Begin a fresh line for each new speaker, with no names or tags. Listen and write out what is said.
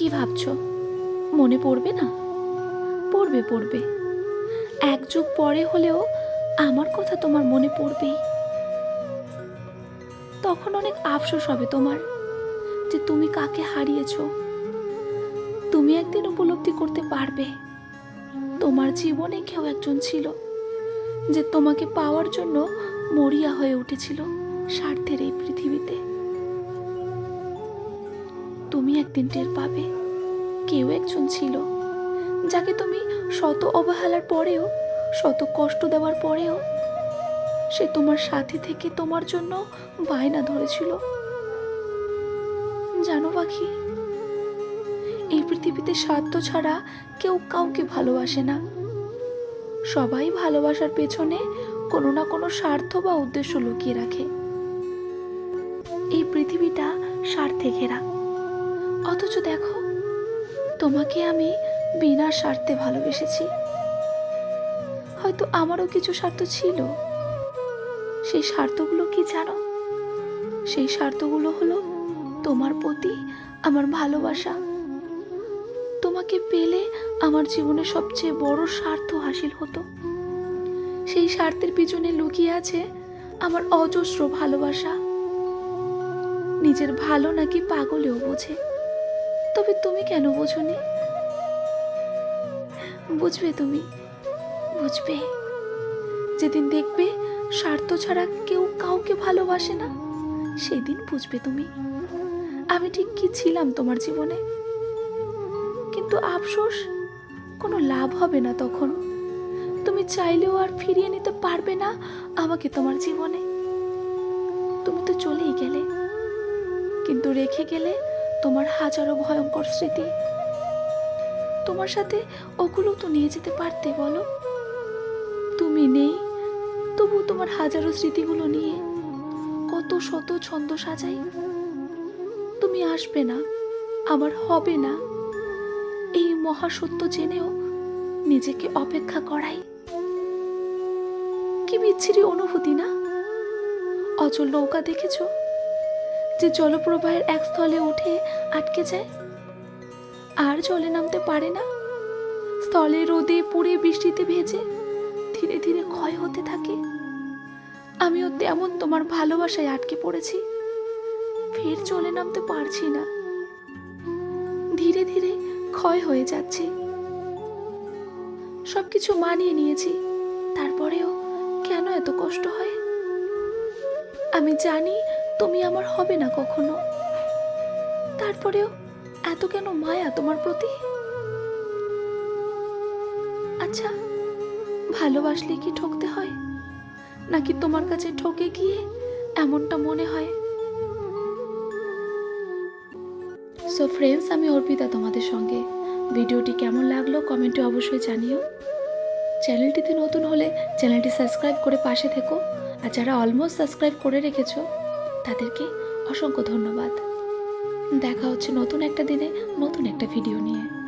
কি ভাবছ? মনে পড়বে না? পড়বে পড়বে। এক যুগ পরে হলেও আমার কথা তোমার মনে পড়বেই। তখন অনেক আফসোস হবে তোমার যে তুমি কাকে হারিয়েছ। তুমি একদিন উপলব্ধি করতে পারবে। তোমার জীবনে কেউ একজন ছিল যে তোমাকে পাওয়ার জন্য মরিয়া হয়ে উঠেছিল স্বার্থের এই তুমি একদিন টের পাবে। কেউ একজন ছিল, যাকে তুমি শত অবহেলার পরেও, শত কষ্ট দেওয়ার পরেও সে তোমার সাথে থেকে তোমার জন্য বায়না ধরেছিল। জানো পাখি, এই পৃথিবীতে স্বার্থ ছাড়া কেউ কাউকে ভালোবাসে না। সবাই ভালোবাসার পেছনে কোনো না কোনো স্বার্থ বা উদ্দেশ্য লুকিয়ে রাখে। এই পৃথিবীটা স্বার্থে ঘেরা। অথচ দেখো, তোমাকে আমি বিনা স্বার্থে ভালোবেসেছি। হয়তো আমারও কিছু স্বার্থ ছিল। সেই স্বার্থগুলো কি জানো? সেই স্বার্থগুলো হলো তোমার প্রতি আমার ভালোবাসা। তোমাকে পেলে আমার জীবনে সবচেয়ে বড় স্বার্থ হাসিল হতো। সেই স্বার্থের পিছনে লুকিয়ে আছে আমার অজস্র ভালোবাসা। নিজের ভালো নাকি পাগলেও বোঝে। তবে তুমি কেন বোঝনি? বুঝবে তুমি, বুঝবে। যেদিন দেখবে স্বার্থ ছাড়া কেউ কাউকে ভালোবাসে না, সেদিন বুঝবে তুমি। আমি ঠিক কি ছিলাম তোমার জীবনে? কিন্তু আফসোস, কোনো লাভ হবে না তখন। তুমি চাইলেও আর ফিরিয়ে নিতে পারবে না আমাকে তোমার জীবনে। তুমি তো চলেই গেলে, কিন্তু রেখে গেলে তোমার হাজারো ভয়ঙ্কর স্মৃতি। তোমার সাথে ওগুলো তো নিয়ে যেতে পারতে বলো। তুমি নেই, তবু তোমার হাজারো স্মৃতিগুলো নিয়ে কত শত ছন্দ সাজাই। তুমি আসবে না আমার হবে না। এই মহাসত্য জেনেও নিজেকে অপেক্ষা করাই। কি বিচ্ছিরি অনুভূতি না? অচল নৌকা দেখেছ? যে জলপ্রবাহের এক স্থলে উঠে আটকে যায়। আর জলে নামতে পারে না। স্থলে রোদে পুড়ে বৃষ্টিতে ভেজে ধীরে ধীরে ক্ষয় হতে থাকে। আমিও তেমন তোমার ভালোবাসায় আটকে পড়েছি। ফের চলে নামতে পারছি না। ধীরে ধীরে ক্ষয় হয়ে যাচ্ছে। সবকিছু মানিয়ে নিয়েছি। তারপরেও কেন এত কষ্ট হয়? আমি জানি তুমি আমার হবে না কখনো। তারপরেও এত কেন মায়া তোমার প্রতি? আচ্ছা ভালোবাসলে কি ঠকতে হয়? নাকি তোমার কাছে ঠকে গিয়ে এমনটা মনে হয়? সো ফ্রেন্ডস আমি অর্পিতা তোমাদের সঙ্গে। ভিডিওটি কেমন লাগল কমেন্টে অবশ্যই জানিও। চ্যানেলটিতে নতুন হলে চ্যানেলটি সাবস্ক্রাইব করে পাশে থেকো। আর যারা অলমোস্ট সাবস্ক্রাইব করে রেখেছো তাদেরকে অসংখ্য ধন্যবাদ। দেখা হচ্ছে নতুন একটা দিনে নতুন একটা ভিডিও নিয়ে।